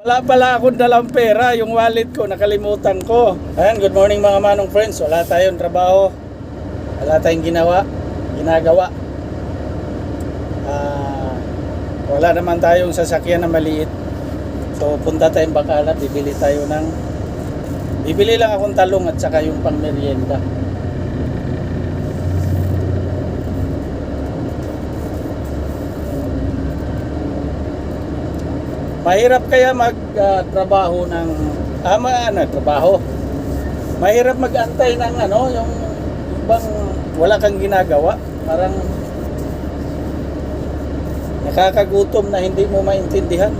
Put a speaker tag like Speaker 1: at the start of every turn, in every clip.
Speaker 1: Wala pala akong dalang pera, yung wallet ko, nakalimutan ko. Ayan, good morning mga manong friends. Wala tayong trabaho. Wala tayong ginawa, ginagawa. Ah, wala naman tayong sasakyan na maliit. So punta tayong Bacalar, bibili tayo ng Bibili lang akong talong at saka yung pang merienda. Mahirap kaya magtrabaho ng ama ano, trabaho. Mahirap magantay ng ano, yung ibang wala kang ginagawa, parang nakakagutom na hindi mo maintindihan.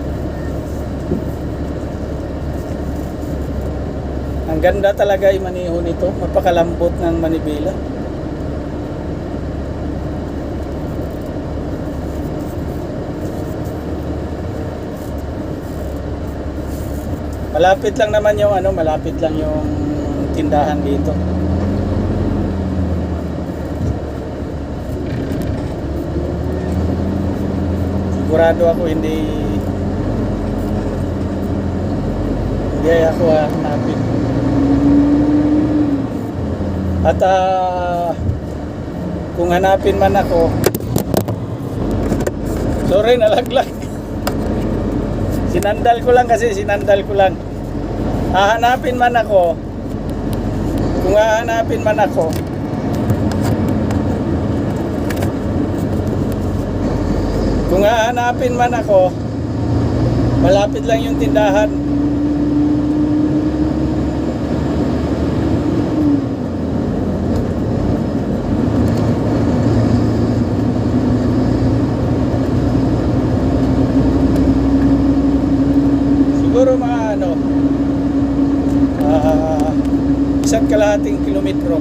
Speaker 1: Ang ganda talaga yung maniho nito, mapakalambot ng manibela. Malapit lang naman yung ano, malapit lang yung tindahan dito. Sigurado ako hindi hindi ako hanapin. At ah, kung hanapin man ako, sorry nalaglag. Sinandal ko lang kasi, sinandal ko lang. Hahanapin man ako, kung hahanapin man ako, kung hahanapin man ako, malapit lang yung tindahan. Siguro mga ano, ah, isa't kalahating kilometro.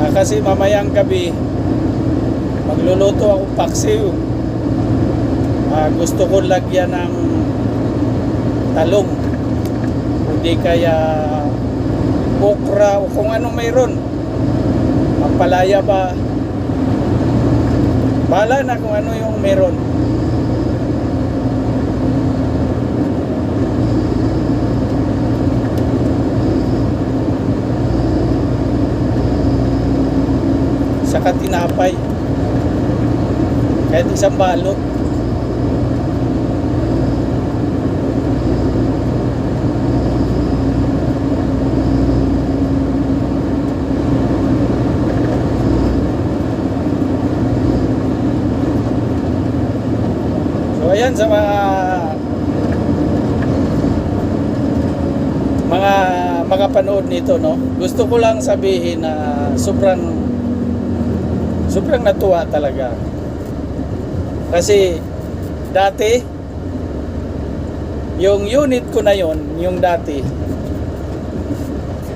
Speaker 1: Ah, kasi mamayang gabi, magluluto ako paksiw. Ah, gusto ko lagyan ng talong. Hindi kaya okra o kung ano mayroon. Pampalaya ba? Bahala na kung ano yung meron. Saka tinapay. Kahit isang balot. So ayan sa mga mga makapanood nito no. Gusto ko lang sabihin na sobrang sobrang natuwa talaga. Kasi dati yung unit ko na yon, yung dati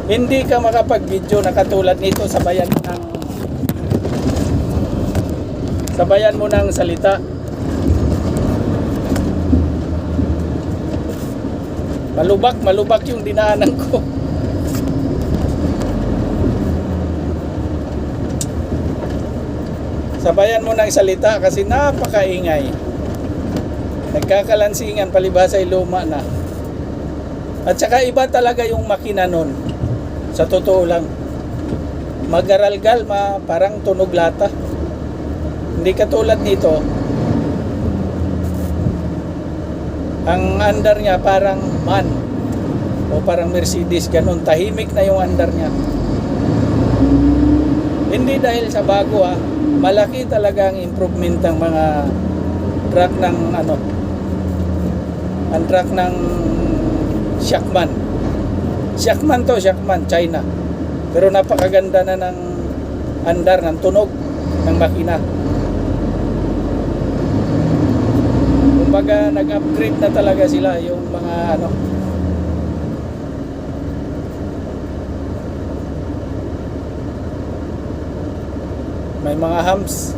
Speaker 1: hindi ka makapag-video na katulad nito sabayan mo ng sabayan mo ng salita. Malubak, malubak yung dinaanan ko. Sabayan mo ng salita kasi napakaingay. Nagkakalansingan, palibasa ay luma na. At saka iba talaga yung makina nun. Sa totoo lang. Magaralgal, ma, parang tunog lata. Hindi katulad nito. Ang andar niya parang man o parang Mercedes ganun tahimik na yung andar niya hindi dahil sa bago ah malaki talaga ang improvement ng mga truck ng ano ang truck ng Shackman. Shackman to Shackman China. Pero napakaganda na ng andar ng tunog ng makina. Kumbaga nag-upgrade na talaga sila yung mga ano may mga hams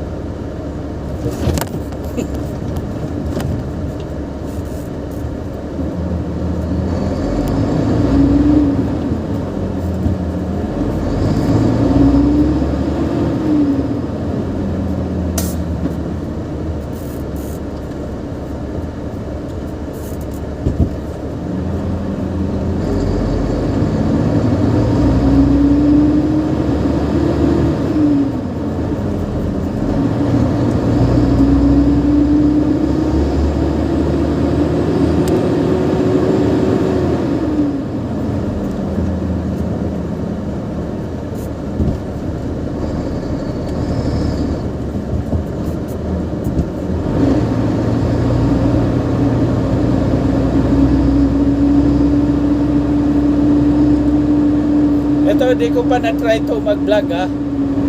Speaker 1: ko pa na-try to mag-vlog ah.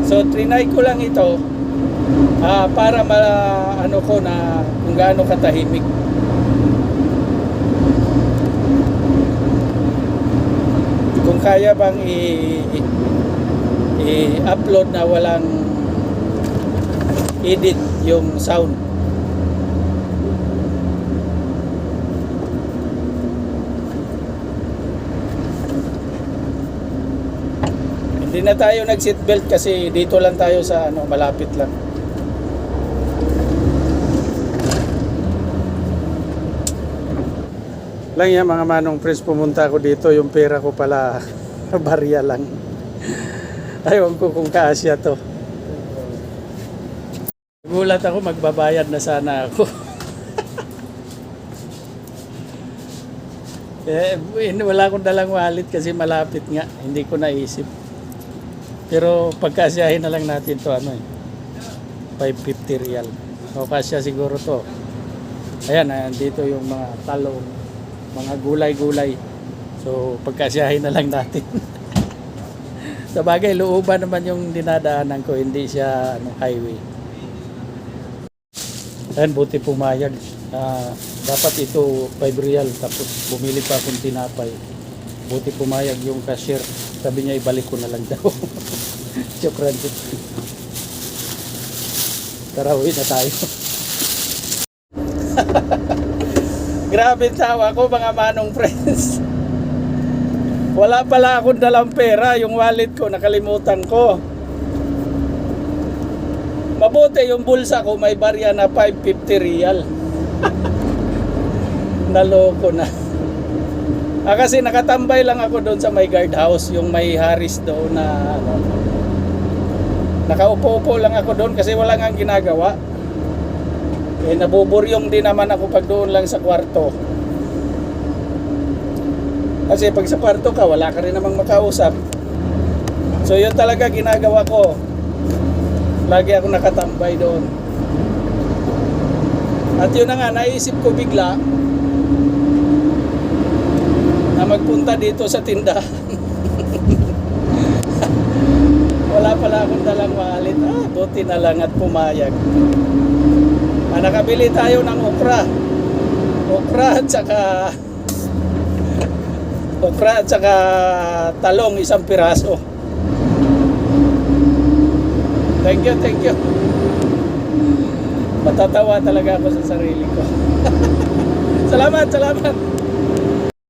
Speaker 1: So, trinay ko lang ito ah, para ma ano ko na kung gaano katahimik. Kung kaya bang i-upload na walang edit yung sound. Hindi na tayo nag-seatbelt kasi dito lang tayo sa ano, malapit lang. Lang yan mga manong friends, pumunta ako dito, yung pera ko pala barya lang. Ayaw ko kung kaasya to. Gulat ako, magbabayad na sana ako. eh, hin- wala akong dalang wallet kasi malapit nga. Hindi ko naisip. Pero pagkasyahin na lang natin to ano eh. 550 real. O kasya siguro to. Ayan, dito yung mga talong, mga gulay-gulay. So pagkasyahin na lang natin. Sa bagay, looban naman yung dinadaanan ko, hindi siya ano, highway. Ayan, buti pumayag. Ah, dapat ito 5 real, tapos bumili pa akong tinapay. Buti pumayag yung cashier. Sabi niya, ibalik ko na lang daw. Chokran Tara, uwi na tayo. Grabe tawa ko mga manong friends. Wala pala akong dalang pera, yung wallet ko nakalimutan ko. Mabuti yung bulsa ko may barya na 550 real. Naloko na. Ah, kasi nakatambay lang ako doon sa may guardhouse, yung may Harris doon na ano. Nakaupo-upo lang ako doon kasi wala nga ginagawa. Eh, nabuburyong din naman ako pag doon lang sa kwarto. Kasi pag sa kwarto ka, wala ka rin namang makausap. So yun talaga ginagawa ko. Lagi ako nakatambay doon. At yun na nga, naisip ko bigla na magpunta dito sa tindahan. Wala pala akong dalang wallet. Ah, buti na lang at pumayag. Ah, nakabili tayo ng okra. Okra at saka okra at saka talong isang piraso. Thank you, thank you. Matatawa talaga ako sa sarili ko. salamat, salamat.